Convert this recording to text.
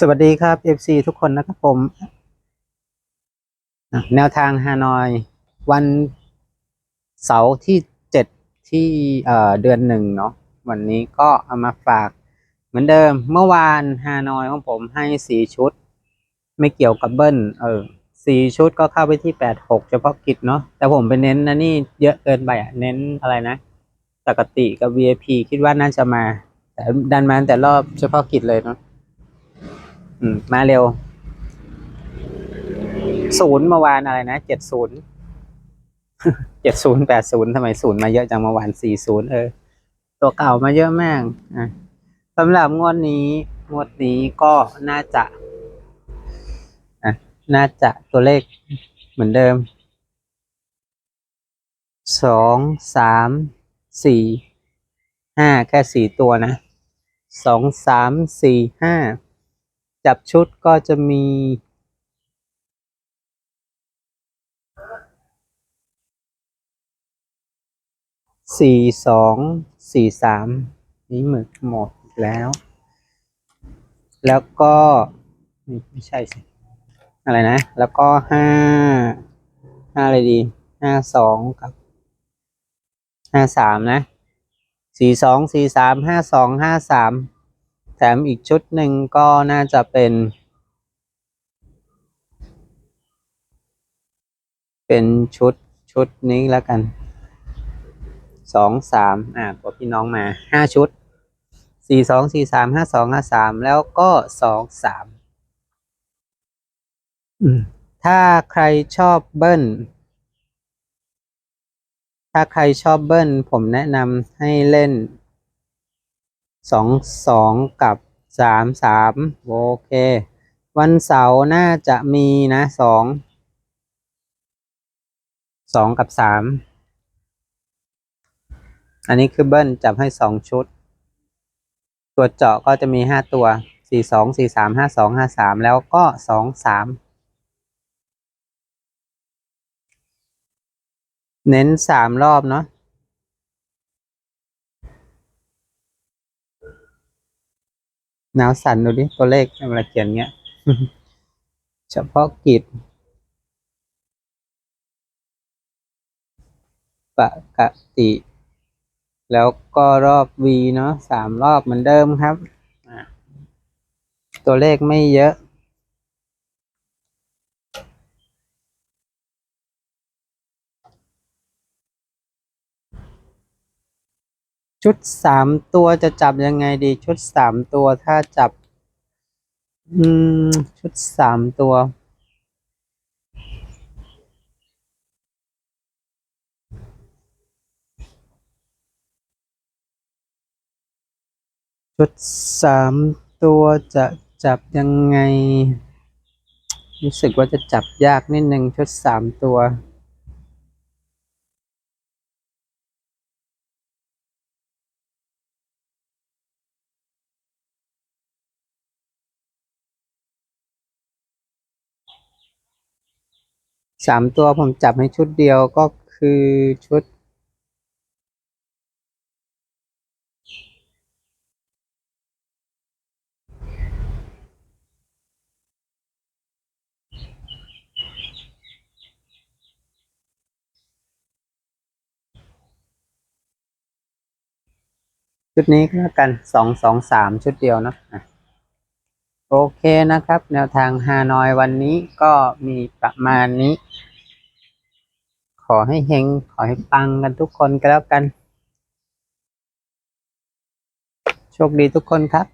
สวัสดีครับ FC ทุกคนนะครับผม แนวทางฮานอย วันเสาร์ที่เจ็ดที่เดือนหนึ่งเนาะวันนี้ก็เอามาฝากเหมือนเดิมเมื่อวานฮานอยของผมให้สี่ชุด ไม่เกี่ยวกับเบิ้ลเออสี่ชุดก็เข้าไปที่แปดหกเฉพาะกิจเนาะแต่ผมไปเน้นนะนี่เยอะเกินไปอะเน้นอะไรนะปกติกับ VIP คิดว่าน่าจะมา แต่ดันมาแต่รอบเฉพาะกิจเลยเนาะ อืม มาเร็ว ศูนย์เมื่อวานอะไรนะเจ็ดศูนย์เจ็ดศูนย์แปดศูนย์ทำไมศูนย์มาเยอะจังเมื่อวานสี่ศูนย์เออ ตัวเก่ามาเยอะมากอะสำหรับงวดนี้งวดนี้ก็น่าจะอะน่าจะตัวเลขเหมือนเดิมสองสามสี่ห้าแค่สี่ตัวนะสองสามสี่ห้า จับชุดก็จะมี สี่สอง สี่สาม นี่หมึกหมดอีกแล้ว แล้วก็ไม่ใช่สิ อะไรนะ แล้วก็ห้า ห้าอะไรดี ห้าสองกับ ห้าสามนะ สี่สอง สี่สาม ห้าสอง ห้าสาม แถมอีกชุดหนึ่งก็น่าจะเป็น เป็นชุดชุดนี้แล้วกันสองสามอ่าตัวพี่น้องมาห้าชุดสี่สองสี่สามห้าสองห้าสามแล้วก็สองสามถ้าใครชอบเบิ้ล ถ้าใครชอบเบิ้ล ผมแนะนำให้เล่น สองสองกับสามสามโอเค วันเสาร์น่าจะมีนะสองสองกับสามอันนี้คือเบิ้ลจับให้สองชุด ตัวเจาะก็จะมีห้าตัวสี่สองสี่สามห้าสองห้าสามแล้วก็สองสามเน้นสามรอบเนาะ หนาวสั่นดูดิตัวเลขเวลาเขียนเงี้ย เฉพาะกิจปกติ แล้วก็รอบ V เนาะสามรอบเหมือนเดิมครับ ตัวเลขไม่เยอะ ชุดสามตัวจะจับยังไงดี ชุดสามตัวถ้าจับ อืม ชุดสามตัว ชุดสามตัวจะจับยังไง รู้สึกว่าจะจับยากนิดนึงชุดสามตัว สามตัวผมจับให้ชุดเดียวก็คือชุด ชุดนี้ก็แล้วกันสองสองสามชุดเดียวเนะ โอเคนะครับ แนวทางฮานอยวันนี้ก็มีประมาณนี้ ขอให้เฮงขอให้ปังกันทุกคนก็แล้วกัน โชคดีทุกคนครับ